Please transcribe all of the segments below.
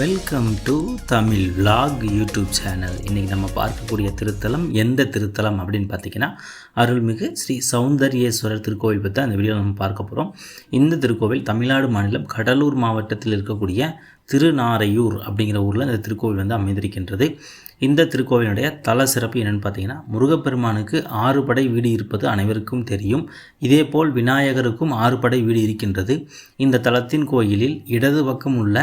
Welcome to Tamil vlog YouTube channel இன்றைக்கி நம்ம பார்க்கக்கூடிய திருத்தலம் எந்த திருத்தலம் அப்படின்னு பார்த்தீங்கன்னா அருள்மிகு ஸ்ரீ சௌந்தரியேஸ்வரர் திருக்கோவில் பற்றி அந்த வீடியோ நம்ம பார்க்க போகிறோம் இந்த திருக்கோவில் தமிழ்நாடு மாநிலம் கடலூர் மாவட்டத்தில் இருக்கக்கூடிய திருநாரையூர் அப்படிங்கிற ஊரில் இந்த திருக்கோவில் வந்து அமைந்திருக்கின்றது. இந்த திருக்கோவிலுடைய தல சிறப்பு என்னென்னு பார்த்தீங்கன்னா முருகப்பெருமானுக்கு ஆறு படை வீடு இருப்பது அனைவருக்கும் தெரியும். இதேபோல் விநாயகருக்கும் ஆறு படை வீடு இருக்கின்றது. இந்த தலத்தின் கோயிலில் இடது பக்கம் உள்ள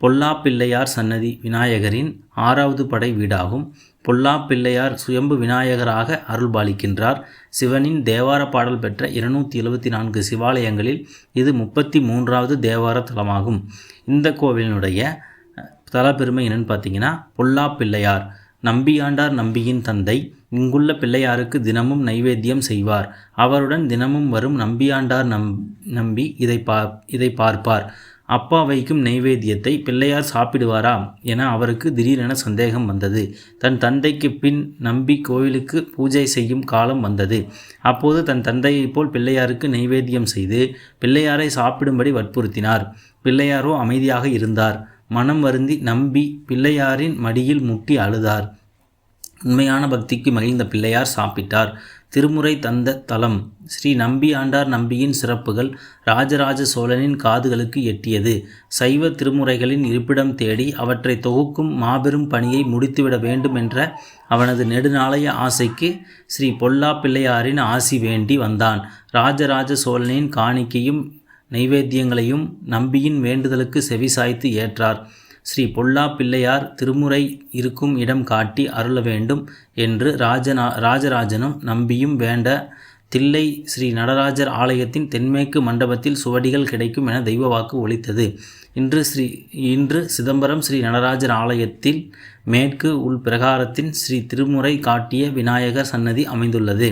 பொல்லாப்பிள்ளையார் சன்னதி விநாயகரின் ஆறாவது படை வீடாகும். பொல்லாப்பிள்ளையார் சுயம்பு விநாயகராக அருள்பாலிக்கின்றார். சிவனின் தேவார பாடல் பெற்ற இருநூற்றி எழுபத்தி நான்கு சிவாலயங்களில் இது முப்பத்தி மூன்றாவது தேவார தலமாகும். இந்த கோவிலினுடைய தலப்பெருமை என்னென்னு பார்த்தீங்கன்னா பொல்லாப்பிள்ளையார். நம்பியாண்டார் நம்பியின் தந்தை இங்குள்ள பிள்ளையாருக்கு தினமும் நைவேத்தியம் செய்வார். அவருடன் தினமும் வரும் நம்பியாண்டார் நம் நம்பி இதை பா இதை பார்ப்பார். அப்பா வைக்கும் நைவேத்தியத்தை பிள்ளையார் சாப்பிடுவாரா என அவருக்கு திடீரென சந்தேகம் வந்தது. தன் தந்தைக்கு பின் நம்பி கோவிலுக்கு பூஜை செய்யும் காலம் வந்தது. அப்போது தன் தந்தையைப் போல் பிள்ளையாருக்கு நைவேத்தியம் செய்து பிள்ளையாரை சாப்பிடும்படி வற்புறுத்தினார். பிள்ளையாரோ அமைதியாக இருந்தார். மனம் வருந்தி நம்பி பிள்ளையாரின் மடியில் முட்டி அழுதார். உண்மையான பக்திக்கு மகிழ்ந்த பிள்ளையார் சாப்பிட்டார். திருமுறை தந்த தலம். ஸ்ரீ நம்பி ஆண்டார் நம்பியின் சிறப்புகள் ராஜராஜ சோழனின் காதுகளுக்கு எட்டியது. சைவ திருமுறைகளின் இருப்பிடம் தேடி அவற்றை தொகுக்கும் மாபெரும் பணியை முடித்துவிட வேண்டும் என்ற அவனது நெடுநாளைய ஆசைக்கு ஸ்ரீ பொல்லா பிள்ளையாரின் ஆசி வேண்டி வந்தான். ராஜராஜ சோழனின் காணிக்கையும் நைவேத்தியங்களையும் நம்பியின் வேண்டுதலுக்கு செவிசாய்த்து ஏற்றார். ஸ்ரீ பொல்லா பிள்ளையார் திருமுறை இருக்கும் இடம் காட்டி அருள வேண்டும் என்று ராஜனா ராஜராஜனும் நம்பியும் வேண்ட தில்லை ஸ்ரீ நடராஜர் ஆலயத்தின் தென்மேற்கு மண்டபத்தில் சுவடிகள் கிடைக்கும் என தெய்வ வாக்கு ஒலித்தது. இன்று ஸ்ரீ இன்று சிதம்பரம் ஸ்ரீ நடராஜர் ஆலயத்தில் மேற்கு உள் பிரகாரத்தின் ஸ்ரீ திருமுறை காட்டிய விநாயகர் சன்னதி அமைந்துள்ளது.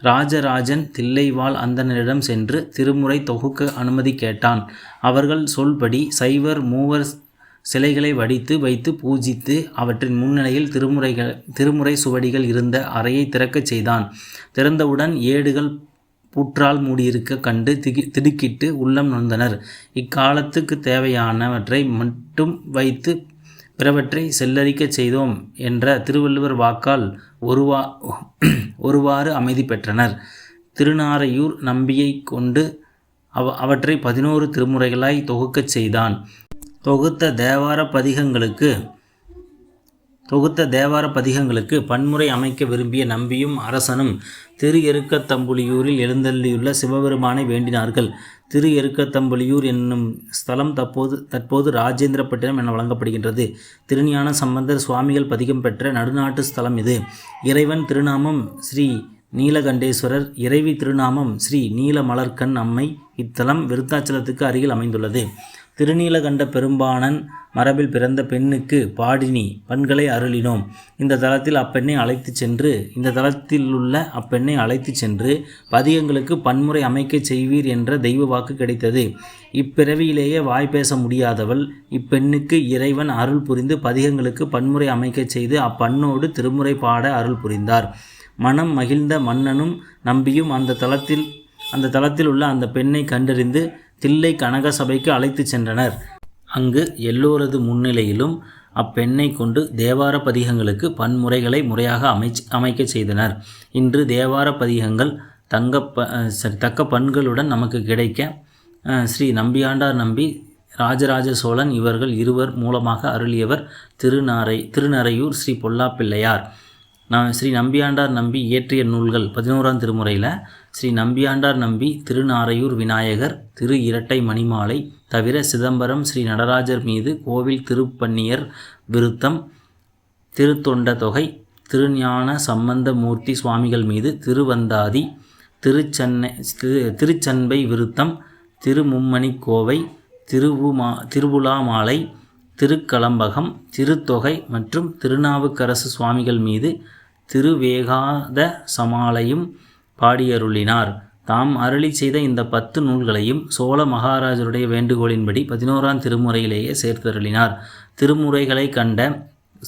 ராஜராஜன் தில்லைவாழ் அந்தனரிடம் சென்று திருமுறை தொகுக்க அனுமதி கேட்டான். அவர்கள் சொல்படி சைவர் மூவர் சிலைகளை வடித்து வைத்து பூஜித்து அவற்றின் முன்னிலையில் திருமுறைகள் திருமுறை சுவடிகள் இருந்த அறையை திறக்கச் செய்தான். திறந்தவுடன் ஏடுகள் புற்றால் மூடியிருக்க கண்டு திகி திடுக்கிட்டு உள்ளம் நொந்தனர் இக்காலத்துக்கு தேவையானவற்றை மட்டும் வைத்து பிறவற்றை செல்லரிக்கச் செய்தோம் என்ற திருவள்ளுவர் வாக்கால் ஒருவா ஒருவாறு அமைதி பெற்றனர். திருநாரையூர் நம்பியை கொண்டு அவ அவற்றை பதினோரு திருமுறைகளாய் தொகுக்கச் செய்தான். தொகுத்த தேவார பதிகங்களுக்கு தொகுத்த தேவார பதிகங்களுக்கு பன்முறை அமைக்க விரும்பிய நம்பியும் அரசனும் திரு எருக்கத்தம்புலியூரில் எழுந்தள்ளியுள்ள சிவபெருமானை வேண்டினார்கள். திரு எருக்கத்தம்புலியூர் என்னும் ஸ்தலம் தற்போது தற்போது ராஜேந்திரப்பட்டினம் என வழங்கப்படுகின்றது. திருஞான சம்பந்தர் சுவாமிகள் பதிகம் பெற்ற நடுநாட்டு ஸ்தலம் இது. இறைவன் திருநாமம் ஸ்ரீ நீலகண்டேஸ்வரர் இறைவி திருநாமம் ஸ்ரீ நீலமலர்கண் அம்மை இத்தலம் விருத்தாச்சலத்துக்கு அருகில் அமைந்துள்ளது. திருநீலகண்ட பெரும்பாணன் மரபில் பிறந்த பெண்ணுக்கு பாடினி பண்களை அருளினோம். இந்த தளத்தில் அப்பெண்ணை அழைத்து சென்று இந்த தளத்தில் உள்ள அப்பெண்ணை அழைத்து சென்று பதிகங்களுக்கு பன்முறை அமைக்கச் செய்வீர் என்ற தெய்வ வாக்கு கிடைத்தது. இப்பிறவியிலேயே வாய் பேச முடியாதவள் இப்பெண்ணுக்கு இறைவன் அருள் புரிந்து பதிகங்களுக்கு பன்முறை அமைக்கச் செய்து அப்பண்ணோடு திருமுறை பாட அருள் புரிந்தார். மனம் மகிழ்ந்த மன்னனும் நம்பியும் அந்த தளத்தில் அந்த தளத்தில் உள்ள அந்த பெண்ணை கண்டறிந்து தில்லை கனக சபைக்கு அழைத்து சென்றனர். அங்கு எல்லோரது முன்னிலையிலும் அப்பெண்ணை கொண்டு தேவார பதிகங்களுக்கு பன்முறைகளை முறையாக அமைச் அமைக்கச் செய்தனர். இன்று தேவார பதிகங்கள் தங்க ப சரி தக்க பண்களுடன் நமக்கு கிடைக்க ஸ்ரீ நம்பியாண்டார் நம்பி ராஜராஜ சோழன் இவர்கள் இருவர் மூலமாக அருளியவர் திருநாரை திருநறையூர் ஸ்ரீ பொல்லாப்பிள்ளையார். நான் ஸ்ரீ நம்பியாண்டார் நம்பி இயற்றிய நூல்கள் பதினோராம் திருமுறையில் ஸ்ரீ நம்பியாண்டார் நம்பி திருநாரையூர் விநாயகர் திரு இரட்டை மணிமாலை தவிர சிதம்பரம் ஸ்ரீ நடராஜர் மீது கோவில் திருப்பன்னியர் விருத்தம் திருத்தொண்ட தொகை திருஞான சம்பந்த மூர்த்தி சுவாமிகள் மீது திருவந்தாதி திருச்சென்னை திருச்சன்பை விருத்தம் திருமும்மணி கோவை திருவுமா திருவுலாமாலை திருக்கலம்பகம் திருத்தொகை மற்றும் திருநாவுக்கரசு சுவாமிகள் மீது திருவேகாத சமாலையும் பாடியருளினார். தாம் அருளி செய்த இந்த பத்து நூல்களையும் சோழ மகாராஜருடைய வேண்டுகோளின்படி பதினோராம் திருமுறையிலேயே சேர்த்தருளினார். திருமுறைகளை கண்ட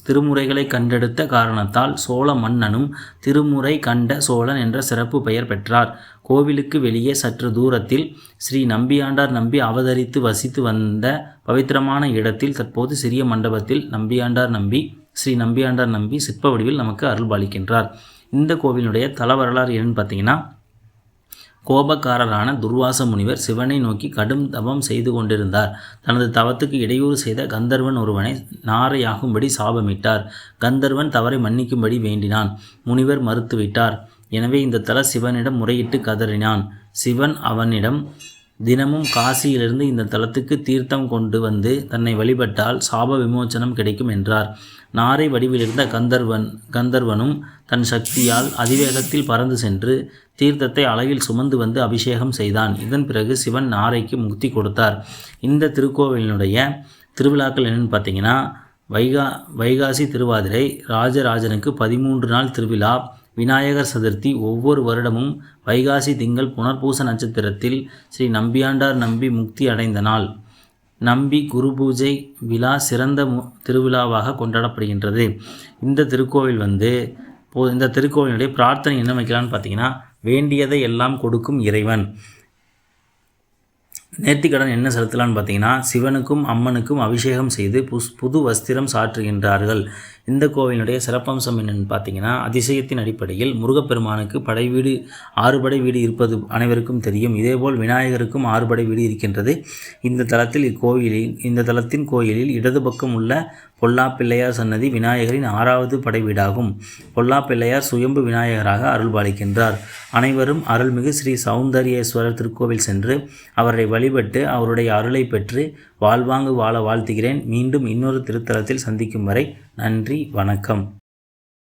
திருமுறைகளை கண்டெடுத்த காரணத்தால் சோழ மன்னனும் திருமுறை கண்ட சோழன் என்ற சிறப்பு பெயர் பெற்றார். கோவிலுக்கு வெளியே சற்று தூரத்தில் ஸ்ரீ நம்பியாண்டார் நம்பி அவதரித்து வசித்து வந்த பவித்திரமான இடத்தில் தற்போது சிறிய மண்டபத்தில் நம்பியாண்டார் நம்பி ஸ்ரீ நம்பியாண்டார் நம்பி சிற்ப வடிவில் நமக்கு அருள்பாலிக்கின்றார் இந்த கோவிலுடைய தல வரலாறு என்னன்னு பார்த்தீங்கன்னா கோபக்காரரான துர்வாச முனிவர் சிவனை நோக்கி கடும் தவம் செய்து கொண்டிருந்தார். தனது தவத்துக்கு இடையூறு செய்த கந்தர்வன் ஒருவனை நாரையாகும்படி சாபமிட்டார். கந்தர்வன் தவறை மன்னிக்கும்படி வேண்டினான். முனிவர் மறுத்துவிட்டார். எனவே இந்த தல சிவனிடம் முறையிட்டு கதறினான். சிவன் அவனிடம் தினமும் காசியிலிருந்து இந்த தலத்துக்கு தீர்த்தம் கொண்டு வந்து தன்னை வழிபட்டால் சாப விமோச்சனம் கிடைக்கும் என்றார். நாரை வடிவிலிருந்த கந்தர்வன் கந்தர்வனும் தன் சக்தியால் அதிவேகத்தில் பறந்து சென்று தீர்த்தத்தை அழகில் சுமந்து வந்து அபிஷேகம் செய்தான். இதன் பிறகு சிவன் நாரைக்கு முக்தி கொடுத்தார். இந்த திருக்கோவிலினுடைய திருவிழாக்கள் என்னென்னு பார்த்தீங்கன்னா வைகா வைகாசி திருவாதிரை ராஜராஜனுக்கு பதிமூன்று நாள் திருவிழா விநாயகர் சதுர்த்தி ஒவ்வொரு வருடமும் வைகாசி திங்கள் புனர்பூச நட்சத்திரத்தில் ஸ்ரீ நம்பியாண்டார் நம்பி முக்தி அடைந்த நாள். நம்பி குரு பூஜை விழா சிறந்த மு- திருவிழாவாக கொண்டாடப்படுகின்றது. இந்த திருக்கோவில் வந்து இந்த திருக்கோவிலுடைய பிரார்த்தனை என்ன வைக்கலான்னு பார்த்தீங்கன்னா வேண்டியதை எல்லாம் கொடுக்கும் இறைவன். நேர்த்திக்கடன் என்ன செலுத்தலான்னு பார்த்தீங்கன்னா சிவனுக்கும் அம்மனுக்கும் அபிஷேகம் செய்து புஸ் புது வஸ்திரம் சாற்றுகின்றார்கள். இந்த கோவிலினுடைய சிறப்பம்சம் என்னென்னு பார்த்தீங்கன்னா அதிசயத்தின் அடிப்படையில் முருகப்பெருமானுக்கு படை வீடு ஆறு படை வீடு இருப்பது அனைவருக்கும் தெரியும். இதேபோல் விநாயகருக்கும் ஆறு படை வீடு இருக்கின்றது. இந்த தளத்தில் இக்கோயிலில் இந்த தளத்தின் கோயிலில் இடது பக்கம் உள்ள பொல்லா பிள்ளையார் சன்னதி விநாயகரின் ஆறாவது படை வீடாகும். பொல்லா பிள்ளையார் சுயம்பு விநாயகராக அருள்பாலிக்கின்றார். அனைவரும் அருள்மிகு ஸ்ரீ சௌந்தரியேஸ்வரர் திருக்கோவில் சென்று அவரை வழிபட்டு அவருடைய அருளை பெற்று வாழ்வாங்கு வாழ வாழ்த்துகிறேன். மீண்டும் இன்னொரு திருத்தலத்தில் சந்திக்கும் வரை நன்றி வணக்கம்.